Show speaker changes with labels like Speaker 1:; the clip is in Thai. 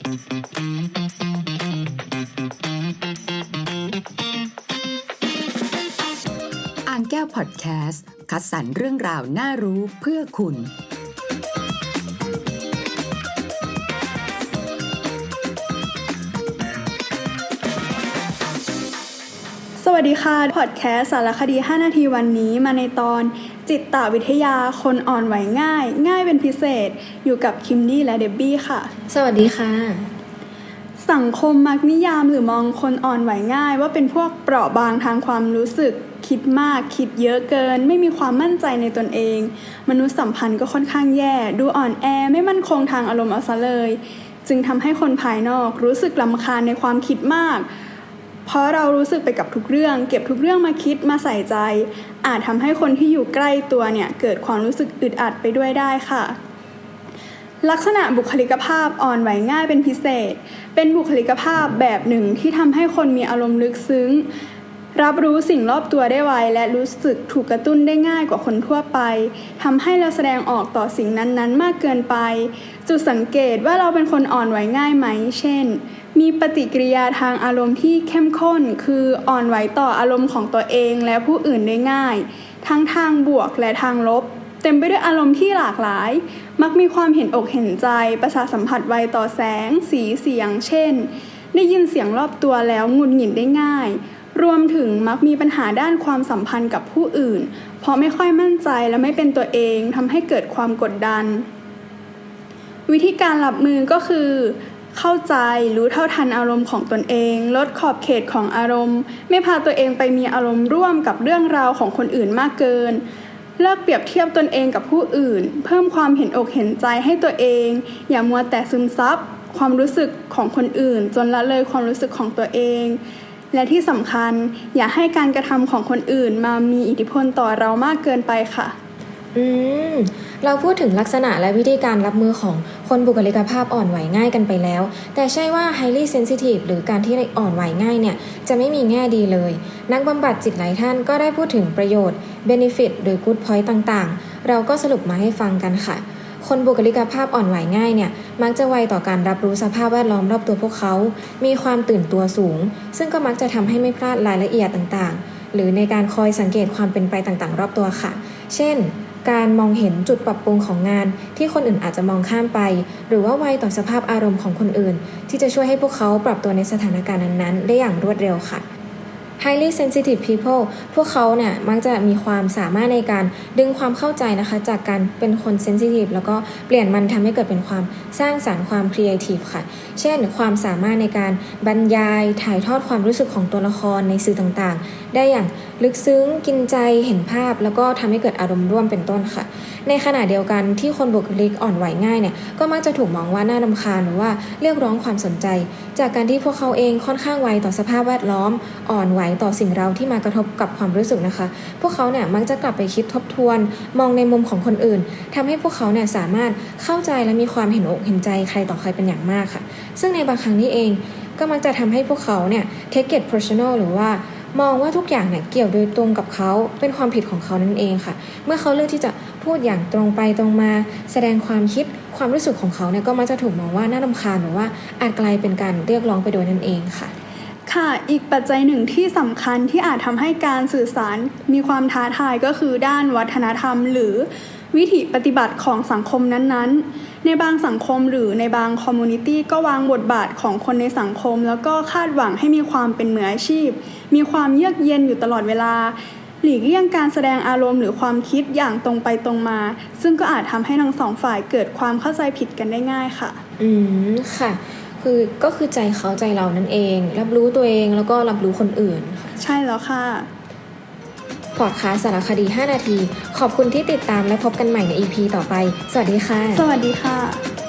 Speaker 1: อ่างแก้วพอดแคสต์ คัดสรรเรื่องราวน่ารู้เพื่อคุณ
Speaker 2: สวัสดีค่ะ พอดแคสต์สารคดี 5 นาทีวันนี้มาในตอน จิตตวิทยาคนอ่อนไหวง่าย ง่ายเป็นพิเศษอยู่กับคิมดี้และเดบบี้ค่ะ
Speaker 3: สวัสดีค่ะ
Speaker 2: สังคมมักนิยามหรือมองคนอ่อนไหวง่าย ว่าเป็นพวกเปราะบางทางความรู้สึก คิดมากคิดเยอะเกิน ไม่มีความมั่นใจในตนเอง มนุษยสัมพันธ์ก็ค่อนข้างแย่ ดูอ่อนแอไม่มั่นคงทางอารมณ์เอาซะเลย จึงทำให้คนภายนอกรู้สึกลำคาญในความคิดมาก เพราะเรารู้สึกไปกับทุกเรื่อง เก็บทุกเรื่องมาคิดมาใส่ใจ อาจทำให้คนที่อยู่ใกล้ตัวเนี่ยเกิดความรู้สึกอึดอัดไปด้วยได้ค่ะ ลักษณะบุคลิกภาพอ่อนไหวง่ายเป็นพิเศษ เป็นบุคลิกภาพแบบหนึ่งที่ทำให้คนมีอารมณ์ลึกซึ้ง รับรู้สิ่งรอบตัวได้ไวและรู้สึกถูกกระตุ้นได้ง่ายกว่าคนทั่วไปทำให้เราแสดงออกต่อสิ่งนั้นๆ มากเกินไป จุดสังเกตว่าเราเป็นคนอ่อนไหวง่ายไหม เช่น มีปฏิกิริยาทางอารมณ์ที่เข้มข้น คืออ่อนไหวต่ออารมณ์ของตัวเองและผู้อื่นได้ง่าย ทั้งทางบวกและทางลบ เต็มไปด้วยอารมณ์ที่หลากหลาย มักมีความเห็นอกเห็นใจ ประสาสัมผัสไวต่อแสง สีเสียง เช่น ได้ยินเสียงรอบตัวแล้วหงุดหงิดได้ง่าย รวมถึงมักมีปัญหาด้านความสัมพันธ์กับผู้อื่น เพราะไม่ค่อยมั่นใจและไม่เป็นตัวเองทำให้เกิดความกดดัน วิธีการรับมือก็คือ เข้าใจรู้เท่าทันอารมณ์ของตนเอง ลดขอบเขตของอารมณ์ ไม่พาตัวเองไปมีอารมณ์ร่วมกับเรื่องราวของคนอื่นมากเกิน เลิกเปรียบเทียบตนเองกับผู้อื่น เพิ่มความเห็นอกเห็นใจให้ตัวเอง อย่ามัวแต่ซึมซับความรู้สึกของคนอื่น จนละเลยความรู้สึกของตัวเอง และที่สำคัญอย่าให้การกระทำของคนอื่นมามีอิทธิพลต่อเรามากเกินไปค่ะ
Speaker 3: อืม เราพูดถึงลักษณะและวิธีการรับมือของคนบุคลิกภาพอ่อนไหวง่ายกันไปแล้ว แต่ใช่ว่า highly sensitive หรือการที่อ่อนไหวง่ายเนี่ย จะไม่มีแง่ดีเลย นักบำบัดจิตหลายท่านก็ได้พูดถึงประโยชน์ benefit หรือ good point ต่างๆ เราก็สรุปมาให้ฟังกันค่ะ คนบุคลิกภาพอ่อนไหวง่ายเนี่ยมักจะไวต่อการรับรู้สภาพแวดล้อมรอบตัวพวกเขา มีความตื่นตัวสูง ซึ่งก็มักจะทำให้ไม่พลาดรายละเอียดต่างๆ หรือในการคอยสังเกตความเป็นไปต่างๆ รอบตัวค่ะ เช่น การมองเห็นจุดปรับปรุงของงาน ที่คนอื่นอาจจะมองข้ามไป หรือว่าไวต่อสภาพอารมณ์ของคนอื่น ที่จะช่วยให้พวกเขาปรับตัวในสถานการณ์นั้นๆได้อย่างรวดเร็วค่ะ highly sensitive people พวกเขาเนี่ยมักจะมีความสามารถในการดึงความเข้าใจนะคะ จากการเป็นคน sensitive แล้วก็เปลี่ยนมันทำให้เกิดเป็นความสร้างสารรค์ความ creative ค่ะ เช่น ความสามารถในการบรรยายถ่ายทอดความรู้สึกของตัวละครในสื่อต่างๆ ได้อย่าง ลึกซึ้งกินใจเห็นภาพ แล้วก็ทำให้เกิดอารมณ์ร่วมเป็นต้นค่ะ ในขณะเดียวกันที่คนบุคลิกอ่อนไหวง่ายเนี่ยก็มักจะถูกมองว่าน่ารำคาญหรือว่าเรียกร้องความสนใจ จากการที่พวกเขาเองค่อนข้างไวต่อสภาพแวดล้อม อ่อนไหวต่อสิ่งเราที่มากระทบกับความรู้สึกนะคะ พวกเขาเนี่ยมักจะกลับไปคิดทบทวน มองในมุมของคนอื่นทำให้พวกเขาเนี่ยสามารถเข้าใจและมีความเห็นอกเห็นใจใครต่อใครเป็นอย่างมากค่ะ ซึ่งในบางครั้งนี้เองก็มักจะทำให้พวกเขาเนี่ย take it personal หรือว่า มองว่าทุกอย่างเนี่ยเกี่ยวโดยตรงกับเขาเป็นความผิดของเขานั่นเองค่ะ เมื่อเขาเลือกที่จะพูดอย่างตรงไปตรงมา แสดงความคิดความรู้สึกของเขาเนี่ยก็มักจะถูกมองว่าน่ารำคาญหรือว่าอาจกลายเป็นการเรียกร้องไปโดยนั่นเองค่ะ
Speaker 2: ค่ะ อีกปัจจัยหนึ่งที่สำคัญที่อาจทำให้การสื่อสารมีความท้าทายก็คือด้านวัฒนธรรม หรือวิถีปฏิบัติของสังคมนั้นๆ ในบางสังคมหรือในบางคอมมูนิตี้ก็วางบทบาทของคนในสังคม แล้วก็คาดหวังให้มีความเป็นมืออาชีพ มีความเยือกเย็นอยู่ตลอดเวลา หลีกเลี่ยงการแสดงอารมณ์หรือความคิดอย่างตรงไปตรงมา ซึ่งก็อาจทำให้ทั้งสองฝ่ายเกิดความเข้าใจผิดกันได้ง่ายค่ะ
Speaker 3: อืมค่ะคือก็คือใจเขาใจเรานั่นเอง รับรู้ตัวเองแล้วก็รับรู้คนอื่นค่ะ
Speaker 2: ใช่แล้วค่ะ
Speaker 3: พอดคาสต์สารคดี 5 นาที ขอบคุณที่ติดตามและพบกันใหม่ใน EP ต่อไป สวัสดีค่ะ
Speaker 2: สวัสดีค่ะ